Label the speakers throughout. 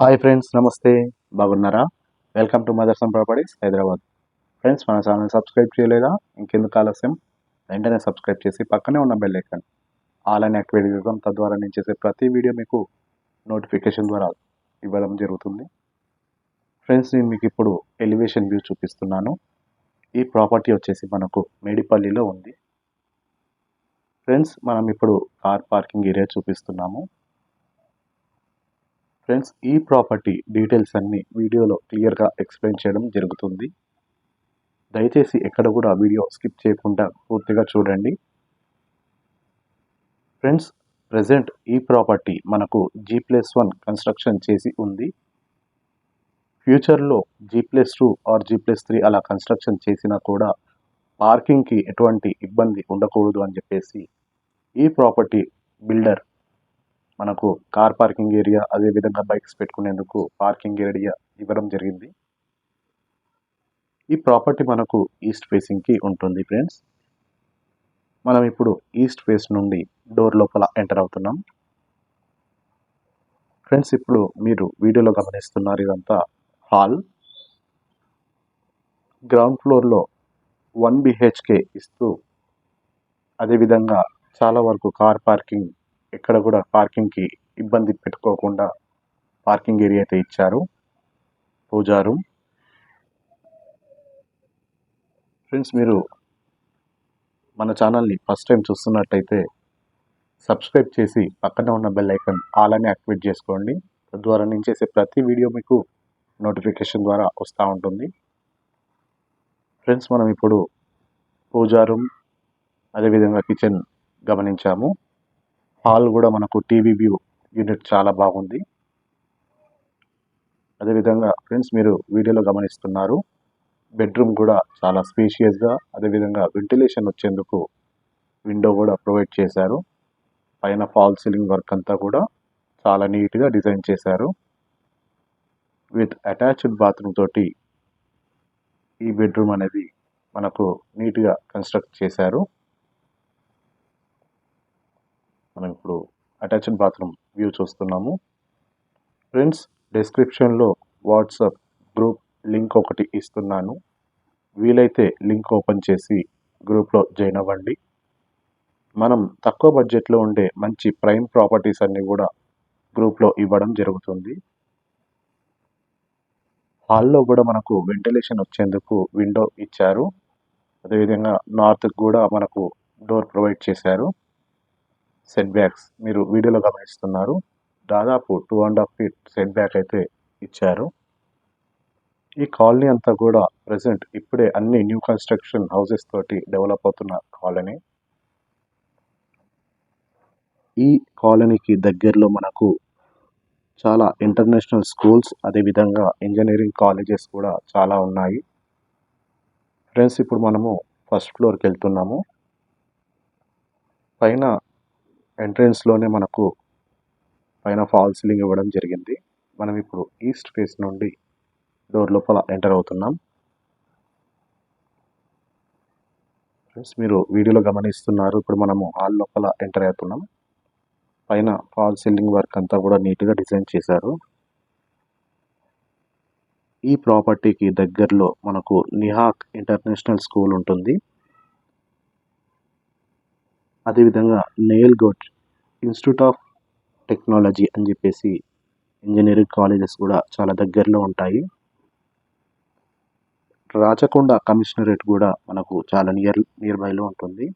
Speaker 1: Hi friends నమస్తే. బాగున్నారా? Welcome to Motherson properties Hyderabad. Friends మన ఛానల్ సబ్స్క్రైబ్ చేయలేదా? ఇంకెందుకు ఆలస్యం? వెంటనే సబ్స్క్రైబ్ చేసి పక్కనే ఉన్న బెల్ ఐకాన్ ఆల్ అని యాక్టివేట్ చేద్దాం తద్వారా నేను చేసే ప్రతి వీడియో మీకు నోటిఫికేషన్ ద్వారా ఇవ్వడం జరుగుతుంది. ఫ్రెండ్స్ నేను మీకు ఇప్పుడు ఎలివేషన్ వ్యూ చూపిస్తున్నాను. ఈ ప్రాపర్టీ వచ్చేసి మనకు మేడిపల్లిలో ఉంది. ఫ్రెండ్స్ మనం ఇప్పుడు కార్ పార్కింగ్ ఏరియా చూపిస్తున్నాము. ఫ్రెండ్స్ ఈ ప్రాపర్టీ డీటెయిల్స్ అన్ని వీడియోలో క్లియర్గా ఎక్స్ప్లెయిన్ చేయడం జరుగుతుంది. దయచేసి ఎక్కడ కూడా వీడియో స్కిప్ చేయకుండా పూర్తిగా చూడండి. ఫ్రెండ్స్ ప్రజెంట్ ఈ ప్రాపర్టీ మనకు జీ ప్లస్ వన్ కన్స్ట్రక్షన్ చేసి ఉంది. ఫ్యూచర్లో G plus two or G plus three అలా కన్స్ట్రక్షన్ చేసినా కూడా పార్కింగ్కి ఎటువంటి ఇబ్బంది ఉండకూడదు అని చెప్పేసి ఈ ప్రాపర్టీ బిల్డర్ మనకు కార్ పార్కింగ్ ఏరియా అదేవిధంగా బైక్స్ పెట్టుకునేందుకు పార్కింగ్ ఏరియా ఇవ్వడం జరిగింది. ఈ ప్రాపర్టీ మనకు ఈస్ట్ ఫేసింగ్కి ఉంటుంది ఫ్రెండ్స్. మనం ఇప్పుడు ఈస్ట్ ఫేస్ నుండి డోర్ లోపల ఎంటర్ అవుతున్నాం. ఫ్రెండ్స్ ఇప్పుడు మీరు వీడియోలో గమనిస్తున్నారు ఇదంతా హాల్. గ్రౌండ్ ఫ్లోర్లో వన్ బిహెచ్కే ఇస్తూ అదేవిధంగా చాలా వరకు కార్ పార్కింగ్ ఎక్కడ కూడా పార్కింగ్కి ఇబ్బంది పెట్టుకోకుండా పార్కింగ్ ఏరియా అయితే ఇచ్చారు. పూజా రూమ్ ఫ్రెండ్స్ మీరు మన ఛానల్ని ఫస్ట్ టైం చూస్తున్నట్టయితే సబ్స్క్రైబ్ చేసి పక్కనే ఉన్న బెల్ ఐకాన్ ఆల్ అని యాక్టివేట్ చేసుకోండి. తద్వారా నేను చేసే ప్రతి వీడియో మీకు నోటిఫికేషన్ ద్వారా వస్తూ ఉంటుంది. ఫ్రెండ్స్ మనం ఇప్పుడు పూజా రూమ్ అదేవిధంగా కిచెన్ గమనించాము. హాల్ కూడా మనకు టీవీ వ్యూ యూనిట్ చాలా బాగుంది. అదేవిధంగా ఫ్రెండ్స్ మీరు వీడియోలో గమనిస్తున్నారు బెడ్రూమ్ కూడా చాలా స్పేషియస్గా అదేవిధంగా వెంటిలేషన్ వచ్చేందుకు విండో కూడా ప్రొవైడ్ చేశారు. పైన ఫాల్ సీలింగ్ వర్క్ అంతా కూడా చాలా నీట్గా డిజైన్ చేశారు. విత్ అటాచ్డ్ బాత్రూమ్ తోటి ఈ బెడ్రూమ్ అనేది మనకు నీట్గా కన్స్ట్రక్ట్ చేశారు. మనం ఇప్పుడు అటాచ్డ్ బాత్రూమ్ వ్యూ చూస్తున్నాము. ఫ్రెండ్స్ డిస్క్రిప్షన్లో వాట్సాప్ గ్రూప్ లింక్ ఒకటి ఇస్తున్నాను. వీలైతే లింక్ ఓపెన్ చేసి గ్రూప్లో జాయిన్ అవ్వండి. మనం తక్కువ బడ్జెట్లో ఉండే మంచి ప్రైమ్ ప్రాపర్టీస్ అన్నీ కూడా గ్రూప్లో ఇవ్వడం జరుగుతుంది. హాల్లో కూడా మనకు వెంటిలేషన్ వచ్చేందుకు విండో ఇచ్చారు. అదేవిధంగా నార్త్కి కూడా మనకు డోర్ ప్రొవైడ్ చేశారు. సెట్ బ్యాక్స్ మీరు వీడియోలో గమనిస్తున్నారు. దాదాపు two and half feet set back అయితే ఇచ్చారు. ఈ కాలనీ అంతా కూడా ప్రజెంట్ ఇప్పుడే అన్ని న్యూ కన్స్ట్రక్షన్ హౌసెస్ తోటి డెవలప్ అవుతున్న కాలనీ. ఈ కాలనీకి దగ్గరలో మనకు చాలా ఇంటర్నేషనల్ స్కూల్స్ అదేవిధంగా ఇంజనీరింగ్ కాలేజెస్ కూడా చాలా ఉన్నాయి. ఫ్రెండ్స్ ఇప్పుడు మనము ఫస్ట్ ఫ్లోర్కి వెళ్తున్నాము. పైన ఎంట్రన్స్లోనే మనకు పైన ఫాల్ సీలింగ్ ఇవ్వడం జరిగింది. మనం ఇప్పుడు ఈస్ట్ ఫేస్ నుండి డోర్ లోపల ఎంటర్ అవుతున్నాం. ఫ్రెండ్స్ మీరు వీడియోలో గమనిస్తున్నారు ఇప్పుడు మనము హాల్ లోపల ఎంటర్ అవుతున్నాం. పైన ఫాల్ సీలింగ్ వర్క్ అంతా కూడా నీట్గా డిజైన్ చేశారు. ఈ ప్రాపర్టీకి దగ్గరలో మనకు నిహాక్ ఇంటర్నేషనల్ స్కూల్ ఉంటుంది. అదేవిధంగా nail goat institute of technology అని చెప్పేసి ఇంజనీరింగ్ కాలేజెస్ కూడా చాలా దగ్గరలో ఉంటాయి. రాచకొండ కమిషనరేట్ కూడా మనకు చాలా నియర్ నియర్ బైలో ఉంటుంది.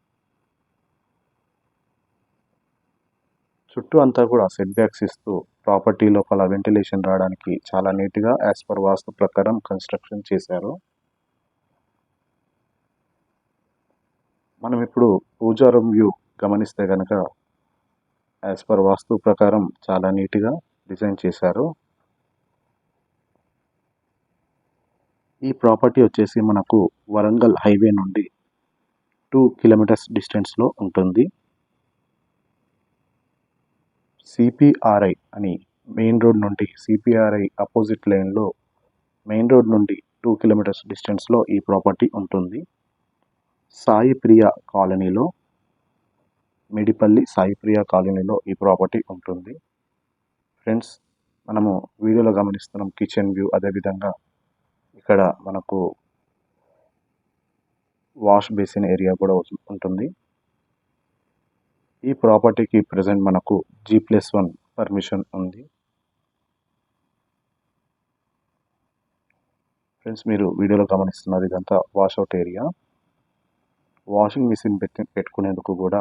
Speaker 1: చుట్టూ అంతా కూడా సెట్ బ్యాక్స్ ఇస్తూ ప్రాపర్టీ లోపల వెంటిలేషన్ రావడానికి చాలా నీట్గా యాజ్ పర్ వాస్తు ప్రకారం కన్స్ట్రక్షన్ చేశారు. మనం ఇప్పుడు పూజారం వ్యూ గమనిస్తే కనుక యాజ్ పర్ వాస్తు ప్రకారం చాలా నీట్గా డిజైన్ చేశారు. ఈ ప్రాపర్టీ వచ్చేసి మనకు వరంగల్ హైవే నుండి టూ కిలోమీటర్స్ డిస్టెన్స్లో ఉంటుంది. సిపిఆర్ఐ అని మెయిన్ రోడ్ నుండి సిపిఆర్ఐ అపోజిట్ లైన్లో మెయిన్ రోడ్ నుండి టూ కిలోమీటర్స్ డిస్టెన్స్లో ఈ ప్రాపర్టీ ఉంటుంది. సాయి ప్రియ కాలనీలో మిడిపల్లి సాయి ప్రియ కాలనీలో ఈ ప్రాపర్టీ ఉంటుంది. ఫ్రెండ్స్ మనము వీడియోలో గమనిస్తున్నాం కిచెన్ వ్యూ అదేవిధంగా ఇక్కడ మనకు వాష్ బేసిన్ ఏరియా కూడా ఉంటుంది. ఈ ప్రాపర్టీకి ప్రజెంట్ మనకు జీ ప్లస్ వన్ పర్మిషన్ ఉంది. ఫ్రెండ్స్ మీరు వీడియోలో గమనిస్తున్నారు ఇదంతా వాషౌట్ ఏరియా. వాషింగ్ మిషన్ పెట్టి పెట్టుకునేందుకు కూడా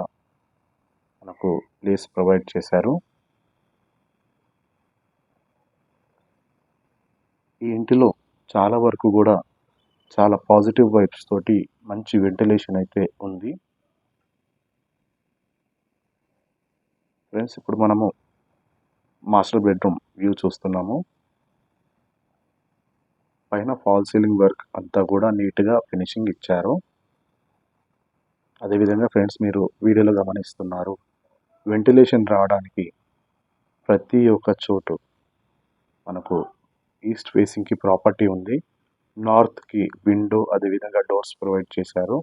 Speaker 1: మనకు ప్లేస్ ప్రొవైడ్ చేశారు. ఈ ఇంటిలో చాలా వరకు కూడా చాలా పాజిటివ్ వైబ్స్ తోటి మంచి వెంటిలేషన్ అయితే ఉంది. ఫ్రెండ్స్ ఇప్పుడు మనము మాస్టర్ బెడ్రూమ్ వ్యూ చూస్తున్నాము. పైన ఫాల్ సీలింగ్ వర్క్ అంతా కూడా నీట్గా ఫినిషింగ్ ఇచ్చారు. అదేవిధంగా ఫ్రెండ్స్ మీరు వీడియోలో గమనిస్తున్నారు. వెంటిలేషన్ రావడానికి ప్రతి ఒక్క చోటు మనకు ఈస్ట్ ఫేసింగ్కి ప్రాపర్టీ ఉంది. నార్త్కి విండో అదేవిధంగా డోర్స్ ప్రొవైడ్ చేశారు.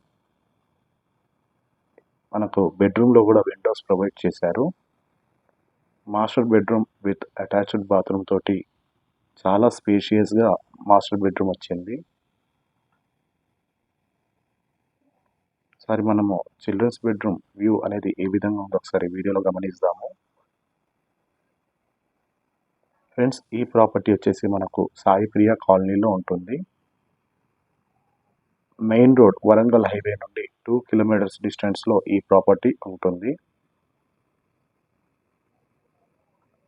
Speaker 1: మనకు బెడ్రూమ్లో కూడా విండోస్ ప్రొవైడ్ చేశారు. Master bedroom with attached bathroom తోటి చాలా స్పేషియస్గా మాస్టర్ బెడ్రూమ్ వచ్చింది. ఒకసారి మనము చిల్డ్రన్స్ బెడ్రూమ్ వ్యూ అనేది ఏ విధంగా ఉందో ఒకసారి వీడియోలో గమనిస్తాము. ఫ్రెండ్స్ ఈ ప్రాపర్టీ వచ్చేసి మనకు సాయి ప్రియ కాలనీలో ఉంటుంది. మెయిన్ రోడ్ వరంగల్ హైవే నుండి టూ కిలోమీటర్స్ డిస్టెన్స్లో ఈ ప్రాపర్టీ ఉంటుంది.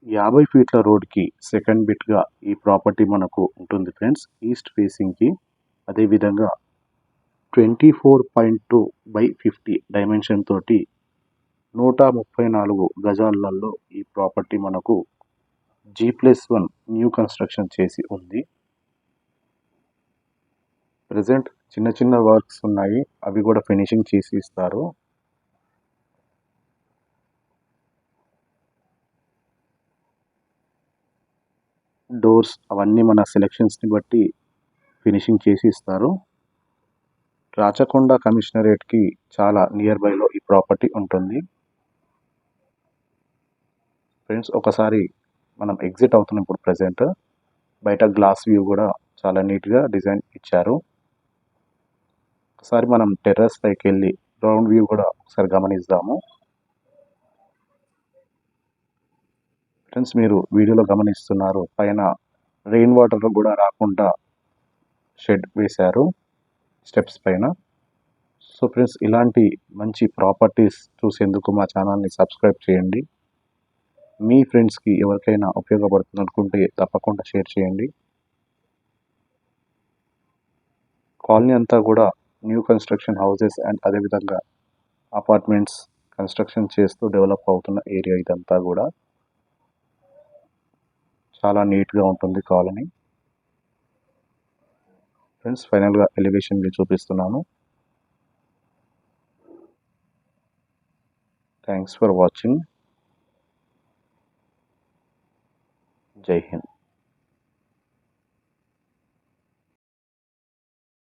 Speaker 1: యాభై ఫీట్ల రోడ్కి సెకండ్ బిట్గా ఈ ప్రాపర్టీ మనకు ఉంటుంది ఫ్రెండ్స్ ఈస్ట్ ఫేసింగ్కి అదేవిధంగా twenty four point two by fifty dimension తోటి నూట ముప్పై నాలుగు గజాలలో ఈ ప్రాపర్టీ మనకు G plus one new construction చేసి ఉంది. ప్రజెంట్ చిన్న చిన్న వర్క్స్ ఉన్నాయి. అవి కూడా ఫినిషింగ్ చేసి ఇస్తారు. డోర్స్ అవన్నీ మన సెలెక్షన్స్ని బట్టి ఫినిషింగ్ చేసి ఇస్తారు. రాచకొండ కమిషనరేట్కి చాలా నియర్ బైలో ఈ ప్రాపర్టీ ఉంటుంది. ఫ్రెండ్స్ ఒకసారి మనం ఎగ్జిట్ అవుతున్నాం ఇప్పుడు ప్రజెంట్. బయట గ్లాస్ వ్యూ కూడా చాలా నీట్గా డిజైన్ ఇచ్చారు. ఒకసారి మనం టెర్రస్ పైకి వెళ్ళి గ్రౌండ్ వ్యూ కూడా ఒకసారి గమనిస్తాము ఫ్రెండ్స్ మీరు వీడియోలో గమనిస్తున్నారు పైన రెయిన్ వాటర్ కూడా రాకుండా షెడ్ వేశారు. స్టెప్స్ పైన. సో ఫ్రెండ్స్ ఇలాంటి మంచి ప్రాపర్టీస్ చూసేందుకు మా ఛానల్ని సబ్స్క్రైబ్ చేయండి. మీ ఫ్రెండ్స్కి ఎవరికైనా ఉపయోగపడుతుంది అనుకుంటే తప్పకుండా షేర్ చేయండి. కాలనీ అంతా కూడా న్యూ కన్స్ట్రక్షన్ హౌసెస్ అండ్ అదేవిధంగా అపార్ట్మెంట్స్ కన్స్ట్రక్షన్ చేస్తూ డెవలప్ అవుతున్న ఏరియా ఇదంతా కూడా. చాలా నీట్గా ఉంటుంది కాలనీ. ఫ్రెండ్స్ ఫైనల్గా ఎలివేషన్ వ్యూ చూపిస్తున్నాను. థ్యాంక్స్ ఫర్ వాచింగ్ జై హింద్